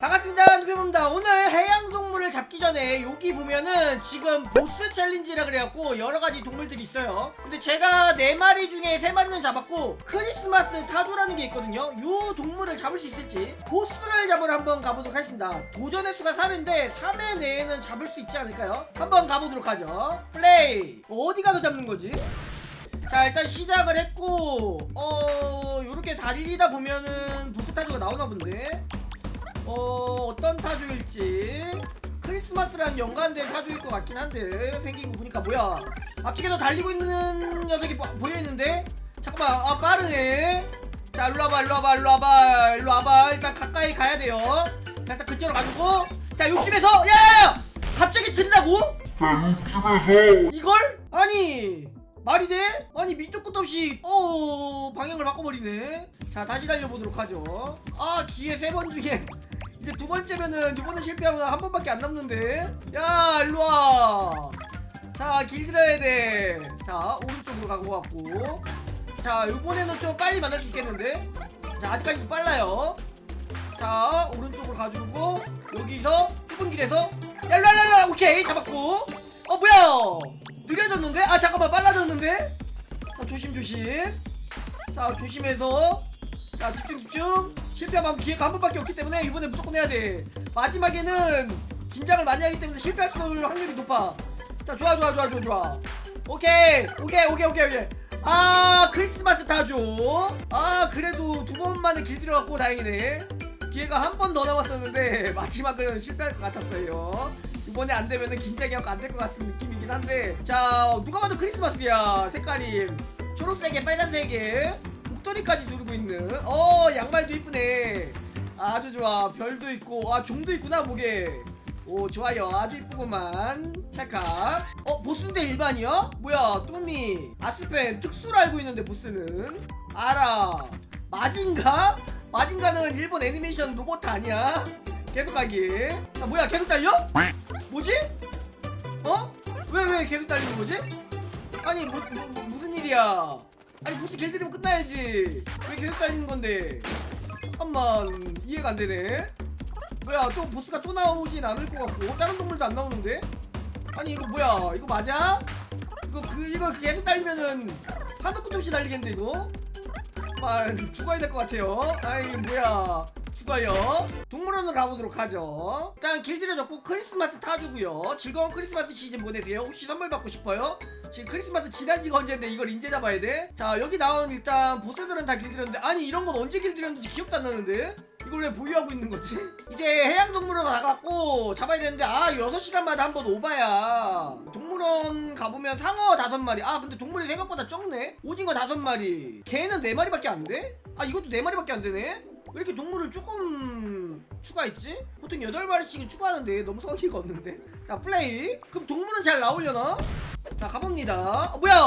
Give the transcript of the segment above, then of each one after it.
반갑습니다 누비입니다. 오늘 해양동물을 잡기 전에 여기 보면은 지금 보스 챌린지라 그래갖고 여러가지 동물들이 있어요. 근데 제가 4마리 중에 3마리는 잡았고 크리스마스 타조라는 게 있거든요. 요 동물을 잡을 수 있을지 보스를 잡으러 한번 가보도록 하겠습니다. 도전의 수가 3회인데 3회 내에는 잡을 수 있지 않을까요? 한번 가보도록 하죠. 플레이! 어디 가서 잡는 거지? 자 일단 시작을 했고 어 요렇게 달리다 보면은 보스 타조가 나오나 본데 어 어떤 타조일지. 크리스마스랑 연관된 타조일 것 같긴 한데 생긴 거 보니까 뭐야. 앞쪽에서 달리고 있는 녀석이 보, 보여있는데? 잠깐만 아 빠르네. 자 일로 와봐 일로 와봐 일로 와봐 일로 와봐. 일단 가까이 가야 돼요. 자 일단 그쪽으로 가지고. 자 요쯤에서 야야야 갑자기 든다고? 자, 육집에서. 이걸? 아니 말이 돼? 아니 밑도 끝도 없이 어 방향을 바꿔버리네. 자 다시 달려보도록 하죠. 아 기회 세 번 중에 이제 두 번째면은 이번에 실패하면 한 번밖에 안 남는데. 야 일로와. 자 길들여야 돼자 오른쪽으로 가고 같고. 자 이번에는 좀 빨리 만날 수 있겠는데? 자 아직까지 빨라요. 자 오른쪽으로 가지고 여기서 좁은 길에서. 얄랄랄라 오케이 잡았고. 어 뭐야? 느려졌는데? 아 잠깐만 빨라졌는데? 자 조심조심. 자 조심해서 자 집중 집중. 실패하면 기회가 한 번밖에 없기 때문에 이번에 무조건 해야 돼. 마지막에는 긴장을 많이 하기 때문에 실패할 수 확률이 높아. 자 좋아 좋아 좋아 좋아 좋아. 오케이 오케이 오케이 오케이 오케이. 아 크리스마스 타죠 아 그래도 두 번만에 길들여갖고 다행이네. 기회가 한 번 더 남았었는데 마지막은 실패할 것 같았어요. 이번에 안 되면은 긴장이 하고 안 될 것 같은 느낌이긴 한데. 자 누가 봐도 크리스마스야 색깔이. 초록색에 빨간색에 목도리까지 두르고 있는 어 양말도 이쁘네 아주 좋아 별도 있고 아 종도 있구나 목에 오 좋아요 아주 이쁘구만 찰칵 어 보스인데 일반이야? 뭐야 뚜미 아스펜 특수로 알고 있는데 보스는 알아 마징가? 마징가는 일본 애니메이션 로봇 아니야? 계속 가기 자 뭐야 계속 달려? 뭐지? 어? 왜 왜 계속 달리는 거지? 아니 뭐, 뭐, 뭐, 무슨 일이야 아니 보스 길들이면 끝나야지. 왜 계속 달리는 건데? 잠깐만 이해가 안 되네. 뭐야 또 보스가 또 나오진 않을 것 같고. 다른 동물도 안 나오는데? 아니 이거 뭐야? 이거 맞아? 이거 그 이거 계속 달리면은 한도 끝도 없이 달리겠는데 이거? 아 죽어야 될 것 같아요. 아이 뭐야 죽어요 동물원으로 가보도록 하죠 일단 길들여졌고 크리스마스 타주고요 즐거운 크리스마스 시즌 보내세요 혹시 선물 받고 싶어요? 지금 크리스마스 지난 지가 언제인데 이걸 인제 잡아야 돼? 자 여기 나온 일단 보스들은 다 길들였는데 아니 이런 건 언제 길들였는지 기억도 안 나는데? 이걸 왜 보유하고 있는 거지? 이제 해양동물원 나갔고 잡아야 되는데 아 6시간마다 한 번 오바야 동물원 가보면 상어 5마리 아 근데 동물이 생각보다 적네 오징어 5마리 개는 4마리밖에 안 돼? 아 이것도 4마리밖에 안 되네? 왜 이렇게 동물을 조금 추가했지? 보통 8마리씩은 추가하는데 너무 성의가 없는데 자 플레이 그럼 동물은 잘 나오려나? 자 가봅니다 어, 뭐야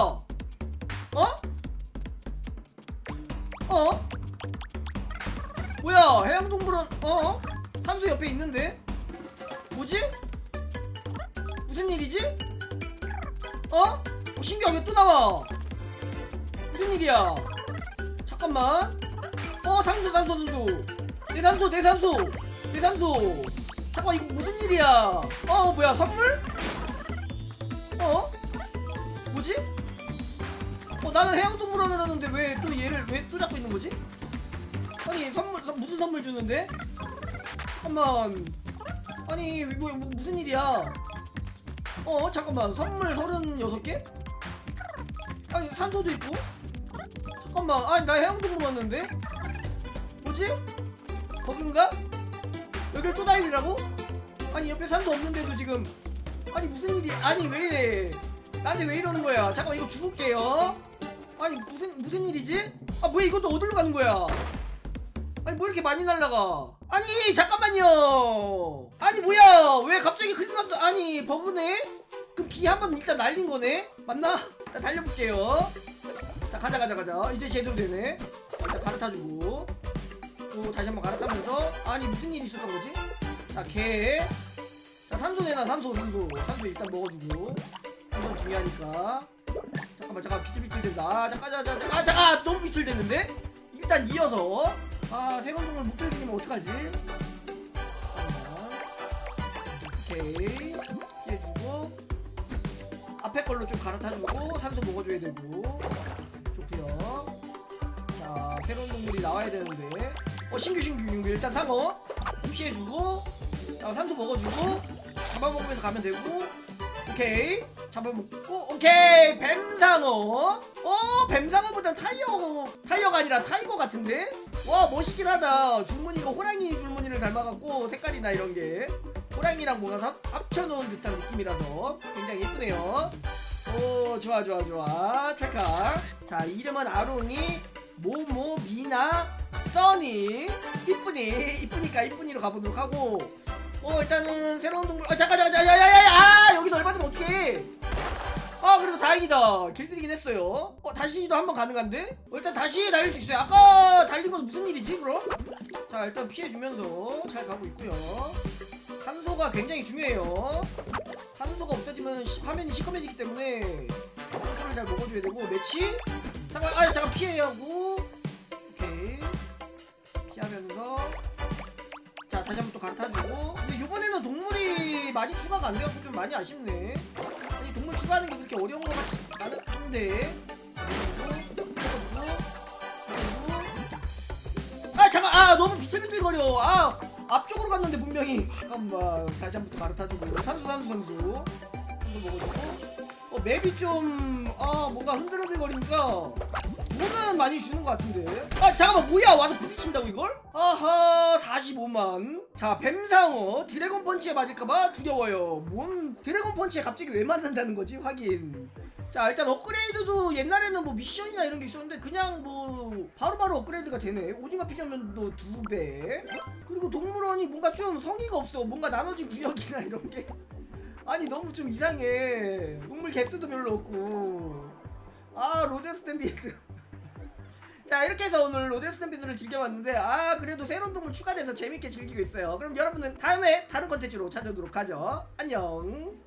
어? 어? 뭐야 해양동물원 어? 산소 옆에 있는데 뭐지? 무슨 일이지? 어? 어 신기하 왜또 나와 무슨 일이야 잠깐만 어 산소 산소 산소 내 산소 내 산소 내 산소 잠깐 이거 무슨 일이야 어 뭐야 선물? 어? 뭐지? 어 나는 해양동물원을 하는데 왜 또 얘를 왜 또 잡고 있는 거지? 아니 선물 선- 무슨 선물 주는데? 잠깐만 아니 뭐, 뭐 무슨 일이야 어 잠깐만 선물 36개? 아니 산소도 있고 잠깐만 아니 나 해양동물 왔는데 뭐지? 버그인가? 여길 또 달리라고? 아니 옆에 산소 없는데도 지금 아니 무슨 일이 아니 왜 이래 나한테 왜 이러는 거야 잠깐 이거 죽을게요 아니 무슨 무슨 일이지? 아 뭐야 이것도 어디로 가는 거야 아니 뭐 이렇게 많이 날라가 아니 잠깐만요 아니 뭐야 왜 갑자기 크리스마스 아니 버그네? 그럼 기 한 번 일단 날린 거네? 맞나? 자 달려볼게요 자 가자 가자 가자 이제 제대로 되네 일단 갈아타주고 또 다시 한번 갈아타면서 아니 무슨 일이 있었던 거지? 자 개 자 산소 내놔 산소 산소 산소 일단 먹어주고. 산소 중요하니까. 잠깐만 잠깐 비틀비틀 된다. 아 잠깐 잠깐 잠깐 아 잠깐. 너무 비틀댔는데? 일단 이어서. 아 세건동을 못 들리면 어떡하지? 오케이. 피해주고. 앞에 걸로 좀 갈아타주고 산소 먹어줘야 되고. 좋고요. 자 새로운 동물이 나와야 되는데 어 신규 신규 신규. 일단 상어 피해주고 자, 산소 먹어주고 잡아먹으면서 가면 되고. 오케이. 잡아먹고. 오케이. 뱀상어. 어 뱀상어보단 타이어 타이어가 아니라 타이거 같은데? 와 멋있긴 하다. 줄무늬가 호랑이 줄무늬를 닮아갖고 색깔이나 이런 게. 호랑이랑 뭔가 합, 합쳐놓은 듯한 느낌이라서 굉장히 예쁘네요. 오 좋아 좋아 좋아. 찰칵. 자 이름은 아롱이 모모 미나 써니 이쁘니 이쁘니까 이쁘니로 가보도록 하고. 어 일단은 새로운 동물 아 잠깐 잠깐 야야야야 아 여기서 얼마 면 어떡해? 아 그래도 다행이다. 길들이긴 했어요. 어 다시도 한번 가능한데? 어, 일단 다시 달릴 수 있어요. 아까 달린 건 무슨 일이지 그럼? 자 일단 피해주면서 잘 가고 있고요. 산소가 굉장히 중요해요. 산소가 없어지면 시- 화면이 시커매지기 때문에 산소를 잘 먹어줘야 되고 매치? 잠깐 아 잠깐 피해하고 다시 한번 또 갈아타주고. 근데 이번에는 동물이 많이 추가가 안 돼갖고 좀 많이 아쉽네. 아니 동물 추가하는 게 그렇게 어려운 것 같지 않은데. 아 잠깐 아 너무 비틀비틀거려. 아 앞쪽으로 갔는데 분명히. 잠깐만 다시 한번 또 갈아타주고. 산수 산수 산수. 산수 먹어주고. 어 맵이 좀아 뭔가 흔들흔들거리니까 돈은 많이 주는 것 같은데. 아 잠깐만 뭐야? 와서 부딪힌다고 이걸? 아하 45만. 자 뱀상어 드래곤 펀치에 맞을까봐 두려워요. 뭔 드래곤 펀치에 갑자기 왜 맞는다는 거지? 확인. 자 일단 업그레이드도 옛날에는 뭐 미션이나 이런 게 있었는데 그냥 뭐 바로바로 업그레이드가 되네. 오징어 피자면도 두배. 그리고 동물원이 뭔가 좀 성의가 없어. 뭔가 나눠진 구역이나 이런 게. 아니 너무 좀 이상해. 동물 개수도 별로 없고. 아 로제 스탬비드 자 이렇게 해서 오늘 로제 스탬비드를 즐겨봤는데 아 그래도 새로운 동물 추가돼서 재밌게 즐기고 있어요. 그럼 여러분은 다음에 다른 컨텐츠로 찾아오도록 하죠. 안녕